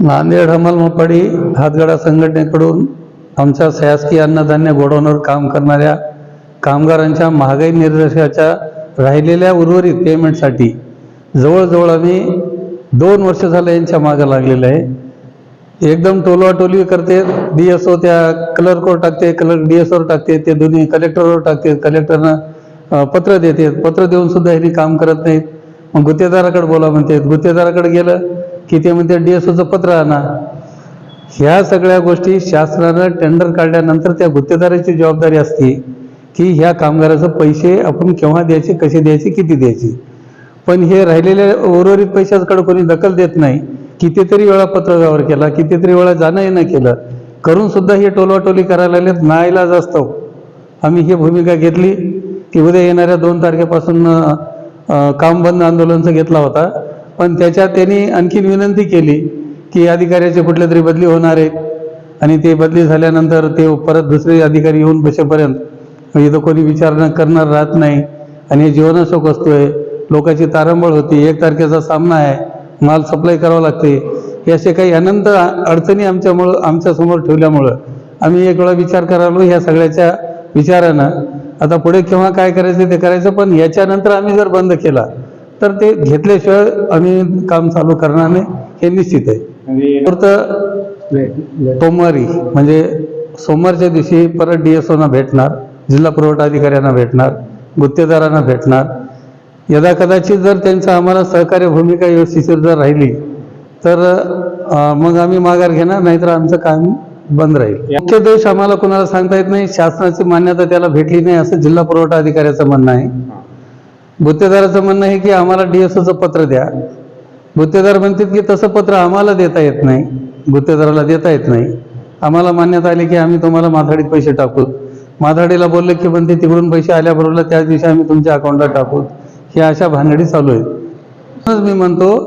नांदेड हमाल मोपाडी हातगाडा संघटनेकडून आमच्या शासकीय अन्नधान्य गोडाऊनवर काम करणाऱ्या कामगारांच्या महागाई निर्देशाच्या राहिलेल्या उर्वरित पेमेंटसाठी जवळजवळ आम्ही दोन वर्ष झालं यांच्या मागं लागलेलं आहे. एकदम टोलवाटोलवी करते डी एस ओ त्या क्लर्कवर टाकते क्लर्क डी एस ओवर टाकते ते दोन्ही कलेक्टरवर टाकते कलेक्टरनं पत्र देते पत्र देऊन सुद्धा ह्यांनी काम करत नाहीत. मग गुत्तेदाराकडे बोला म्हणते गुत्तेदाराकडे गेलं की ते म्हणते डी एस ओचं पत्र आणा. ह्या सगळ्या गोष्टी शासनानं टेंडर काढल्यानंतर त्या गुत्तेदाराची जबाबदारी असते की ह्या कामगाराचं पैसे आपण केव्हा द्यायचे कसे द्यायचे किती द्यायचे. पण हे राहिलेल्या उर्वरित पैशाकडे कोणी दखल देत नाही. कितीतरी वेळा पत्रव्यवहार केला कितीतरी वेळा जाणं येणं केलं. करून सुद्धा हे टोलवाटोली करायला लागलेत नाईलाज असतो आम्ही ही भूमिका घेतली. की उद्या येणाऱ्या दोन तारखेपासून काम बंद आंदोलनचं घेतला होता. पण त्याच्यात त्यांनी आणखीन विनंती केली की अधिकाऱ्याचे कुठले तरी बदली होणार आहेत. आणि ते बदली झाल्यानंतर ते परत दुसरे अधिकारी येऊन बसेपर्यंत म्हणजे इथं कोणी विचारणा करणार राहत नाही. आणि हे जीवनाशोक वस्तू आहे लोकांची तारंबळ होती. एक तारखेचा सामना आहे. माल सप्लाय करावा लागते हे असे काही अनंत अडचणी आमच्यामुळं आमच्यासमोर ठेवल्यामुळं आम्ही एक वेळा विचार करालो ह्या सगळ्याच्या विचारानं. आता पुढे केव्हा काय करायचं ते करायचं पण याच्यानंतर आम्ही जर बंद केला तर ते घेतल्याशिवाय आम्ही काम चालू करणार नाही हे निश्चित आहे. फक्त सोमवारी म्हणजे सोमवारच्या दिवशी परत डी एस ओना भेटणार जिल्हा पुरवठा अधिकाऱ्यांना भेटणार गुत्तेदारांना भेटणार. यदा कदाचित जर त्यांचं आम्हाला सहकार्य भूमिका व्यवस्थित जर राहिली तर मग आम्ही माघार घेणार नाहीतर आमचं काम बंद राहील. मुख्य दोष आम्हाला कोणाला सांगता येत नाही शासनाची मान्यता त्याला भेटली नाही असं जिल्हा पुरवठा अधिकाऱ्याचं म्हणणं आहे. गुत्तेदाराचं म्हणणं आहे की आम्हाला डीएसओचं पत्र द्या. गुत्तेदार म्हणतात की तसं पत्र आम्हाला देता येत नाही. गुत्तेदाराला देता येत नाही. आम्हाला मान्यता आली की आम्ही तुम्हाला माथाडीत पैसे टाकू. माथाडीला बोलले की म्हणते तिकडून पैसे आल्याबरोबर त्याच दिवशी आम्ही तुमच्या अकाउंटला टाकू. हे अशा भानगडी चालू आहेत. म्हणूनच मी म्हणतो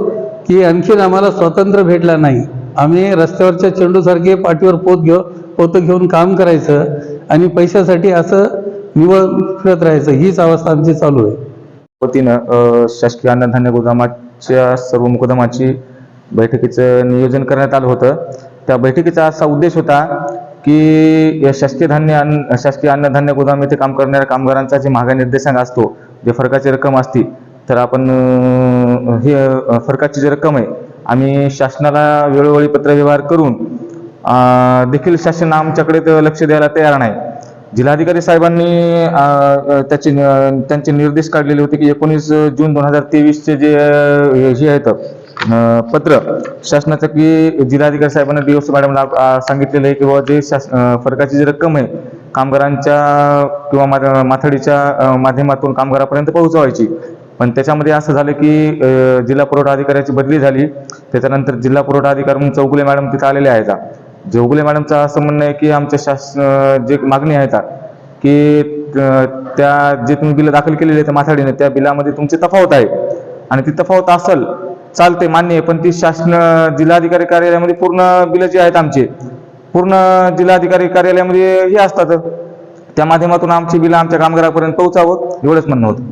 की आणखीन आम्हाला स्वातंत्र्य भेटला नाही. आम्ही रस्त्यावरच्या चेंडूसारखे पाठीवर पोत घेऊ पोतं घेऊन काम करायचं आणि पैशासाठी असं निवळ फिरत राहायचं. हीच अवस्था आमची चालू आहे. वतीनं शासकीय अन्नधान्य गोदामाच्या सर्व मुकदमाची बैठकीचं नियोजन करण्यात आलं होतं. त्या बैठकीचा असा उद्देश होता की या शासकीय धान्य अन्न शासकीय अन्नधान्य गोदाम येथे काम करणाऱ्या कामगारांचा जे महागाई निर्देशांक असतो जे फरकाची रक्कम असती तर आपण हे फरकाची जी रक्कम आहे आम्ही शासनाला वेळोवेळी पत्रव्यवहार करून देखील शासन आमच्याकडे तर लक्ष द्यायला तयार नाही. जिल्हाधिकारी साहेबांनी त्याचे त्यांचे निर्देश काढलेले होते की एकोणीस जून दोन हजार तेवीसचे जे हे आहेत पत्र शासनाचं की जिल्हाधिकारी साहेबांनी डी मॅडमला सांगितलेलं आहे की बाबा जे शास फरकाची जी रक्कम आहे कामगारांच्या किंवा मा- माथाडीच्या माध्यमातून कामगारापर्यंत पोहोचवायची. पण त्याच्यामध्ये असं झालं की जिल्हा पुरवठा अधिकाऱ्याची बदली झाली. त्याच्यानंतर जिल्हा पुरवठा अधिकारी म्हणून चौगुले मॅडम तिथे आलेले आहेत. चौगुले मॅडमचं असं म्हणणं आहे की आमच्या शासन जे मागणी आहेत की त्या जे तुम्ही बिलं दाखल केलेली आहेत माथाडीने त्या बिलामध्ये तुमची तफावत आहे. आणि ती तफावत असल चालते मान्य आहे पण ती शासन जिल्हाधिकारी कार्यालयामध्ये पूर्ण बिलं जी आहेत आमची पूर्ण जिल्हाधिकारी कार्यालयामध्ये हे असतात. त्या माध्यमातून आमची बिलं आमच्या कामगारापर्यंत पोहोचावं एवढंच म्हणणं होतं.